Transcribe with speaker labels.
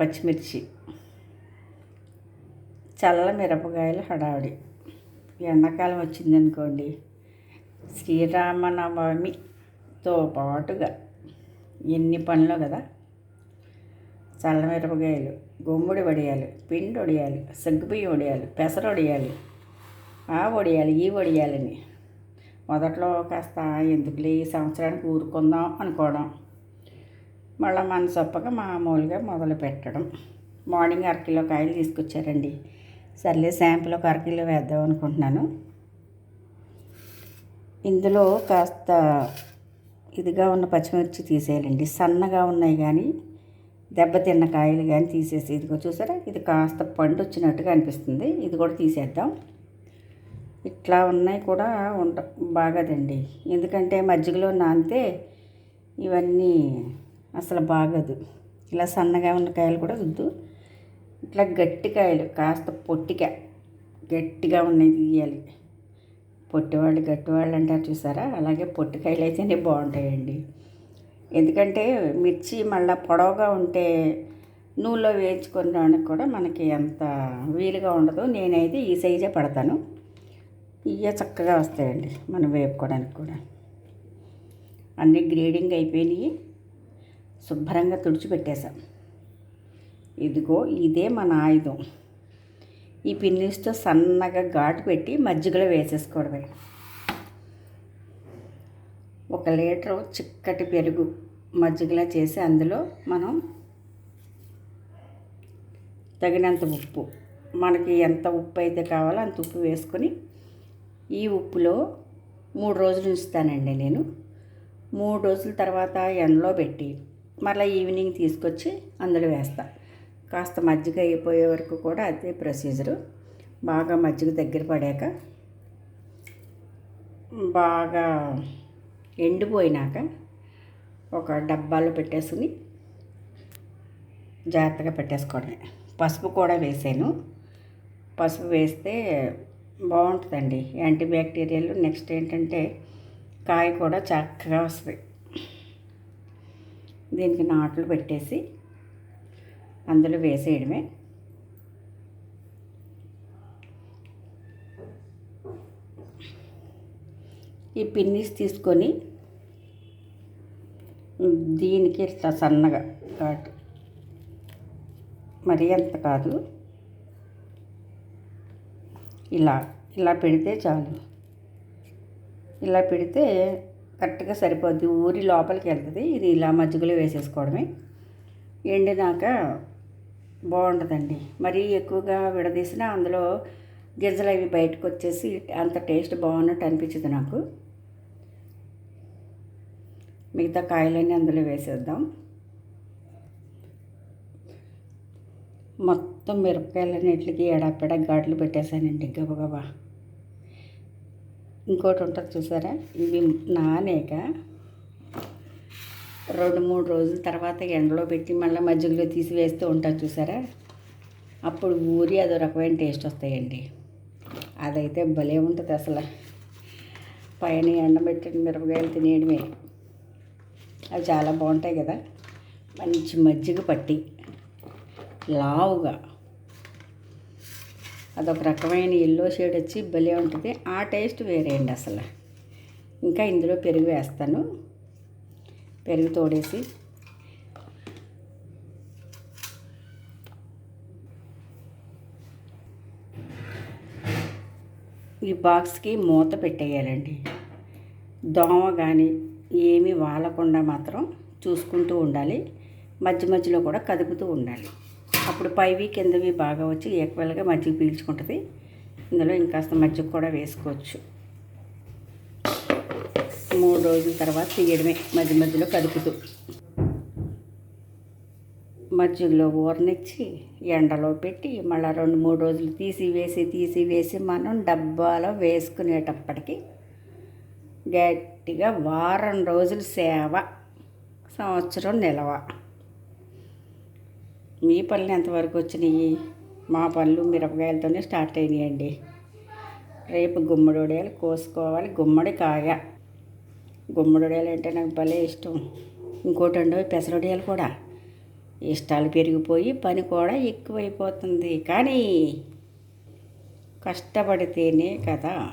Speaker 1: పచ్చిమిర్చి చల్ల మిరపకాయలు హడావిడి. ఎండాకాలం వచ్చిందనుకోండి శ్రీరామనవమితో పాటుగా ఎన్ని పనులు కదా? చల్ల మిరపకాయలు గుమ్మడి వడియాలు పిండి వడియాలు సగ్గుబియ్యం వడియాలు పెసర వడియాలు ఆ వడియాలు ఈ వడియాలని మొదట్లో కాస్త ఎందుకులే ఈ సంవత్సరానికి ఊరుకుందాం అనుకోవడం. మళ్ళీ మనసొప్పక మామూలుగా మొదలు పెట్టడం. మార్నింగ్ అరకిలో కాయలు తీసుకొచ్చారండి. సర్లే శాంపుల్ ఒక అరకిలో వేద్దాం అనుకుంటున్నాను. ఇందులో కాస్త ఇదిగా ఉన్న పచ్చిమిర్చి తీసేయాలండి. సన్నగా ఉన్నాయి కానీ దెబ్బతిన్న కాయలు కానీ తీసేసి ఇదిగో చూసారా? ఇది కాస్త పండు వచ్చినట్టుగా అనిపిస్తుంది. ఇది కూడా తీసేద్దాం. ఇట్లా ఉన్నాయి కూడా ఉంట బాగదండి. ఎందుకంటే మజ్జిగలో నానితే ఇవన్నీ అసలు బాగదు. ఇలా సన్నగా ఉన్న కాయలు కూడా వద్దు. ఇట్లా గట్టి కాయలు కాస్త పొట్టిగా గట్టిగా ఉన్నాయి తీయాలి. పొట్టివాళ్ళు గట్టివాళ్ళు అంటారు చూసారా? అలాగే పొట్టికాయలు అయితేనే బాగుంటాయండి. ఎందుకంటే మిర్చి మళ్ళీ పొడవుగా ఉంటే నూనెలో వేయించుకోవడానికి కూడా మనకి అంత వీలుగా ఉండదు. నేనైతే ఈ సైజే పడతాను. ఇవే చక్కగా వస్తాయండి మనం వేపుకోవడానికి కూడా. అన్నీ గ్రేడింగ్ అయిపోయినాయి. శుభ్రంగా తుడిచిపెట్టేశాం. ఇదిగో ఇదే మన ఆయుధం. ఈ పిన్నిస్తో సన్నగా ఘాటు పెట్టి మజ్జిగలో వేసేసుకోవడమే. ఒక లీటరు చిక్కటి పెరుగు మజ్జిగలా చేసి అందులో మనం తగినంత ఉప్పు మనకి ఎంత ఉప్పు అయితే కావాలో అంత ఉప్పు వేసుకొని ఈ ఉప్పులో మూడు రోజులు ఉంచుతానండి నేను. మూడు రోజుల తర్వాత ఎండలో పెట్టి మళ్ళీ ఈవినింగ్ తీసుకొచ్చి అందులో వేస్తా. కాస్త మజ్జిగ అయిపోయే వరకు కూడా అదే ప్రొసీజరు. బాగా మజ్జిగ దగ్గర పడాక బాగా ఎండిపోయినాక ఒక డబ్బాలో పెట్టేసుకుని జాగ్రత్తగా పెట్టేసుకోవడమే. పసుపు కూడా వేసాను. పసుపు వేస్తే బాగుంటుందండి. యాంటీబ్యాక్టీరియల్. నెక్స్ట్ ఏంటంటే కాయ కూడా చక్కగా వస్తుంది. దీనికి నాట్లు పెట్టేసి అందులో వేసేయడమే. ఈ పిన్నిస్ తీసుకొని దీనికి ఇట్లా సన్నగా ఘాటు మరీ అంత కాదు. ఇలా ఇలా పెడితే చాలు. ఇలా పెడితే కరెక్ట్గా సరిపోద్ది. ఊరి లోపలికి వెళ్తుంది. ఇది ఇలా మజ్జిగలో వేసేసుకోవడమే. ఎండినాక బాగుంటుందండి. మరీ ఎక్కువగా విడదీసినా అందులో గింజలు అవి బయటకు వచ్చేసి అంత టేస్ట్ బాగున్నట్టు అనిపించదు నాకు. మిగతా కాయలన్నీ అందులో వేసేద్దాం. మొత్తం మిరపకాయలన్నిటికి ఎడాపెడ ఘాట్లు పెట్టేశానండి. గబగబా. ఇంకోటి ఉంటుంది చూసారా? ఇవి నానేక. రెండు మూడు రోజుల తర్వాత ఎండలో పెట్టి మళ్ళీ మజ్జిగలో తీసి వేస్తూ ఉంటారు చూసారా? అప్పుడు ఊరి అదో రకమైన టేస్ట్ వస్తాయండి. అదైతే భలే ఉంటుంది అసలు. పైన ఎండబెట్టిన మిరపకాయలు తినేయడమే. అవి చాలా బాగుంటాయి కదా. మంచి మజ్జిగ పట్టి లావుగా. అదొక రకమైన ఎల్లో షేడ్ వచ్చి భలే ఉంటుంది. ఆ టేస్ట్ వేరే అండి అసలు. ఇంకా ఇందులో పెరుగు వేస్తాను. పెరుగు తోడేసి. ఈ బాక్స్కి మూత పెట్టేయాలండి. దోమ కానీ ఏమీ వాలకుండా మాత్రం చూసుకుంటూ ఉండాలి. మధ్య మధ్యలో కూడా కదుపుతూ ఉండాలి. అప్పుడు పైవి కిందవి బాగా వచ్చి ఈక్వల్గా మజ్జిగ పీల్చుకుంటుంది. ఇందులో ఇంకాస్త మజ్జిగ కూడా వేసుకోవచ్చు. మూడు రోజుల తర్వాత తీయడమే మధ్య మధ్యలో కదుపుతూ మజ్జిగలో ఊరనిచ్చి ఎండలో పెట్టి మళ్ళీ రెండు మూడు రోజులు తీసి వేసి తీసి వేసి మనం డబ్బాలో వేసుకునేటప్పటికి గట్టిగా వారం రోజులు సేవ సంవత్సరం నిలవ. మీ పనులు ఎంతవరకు వచ్చినాయి? మా పనులు మిరపకాయలతోనే స్టార్ట్ అయినాయండి. రేపు గుమ్మడి వడియాలు కోసుకోవాలి. గుమ్మడి కాయ గుమ్మడి అంటే నాకు భలే ఇష్టం. ఇంకోటి అండి పెసరొడియాలు కూడా. ఇష్టాలు పెరిగిపోయి పని కూడా ఎక్కువైపోతుంది. కానీ కష్టపడితేనే కదా.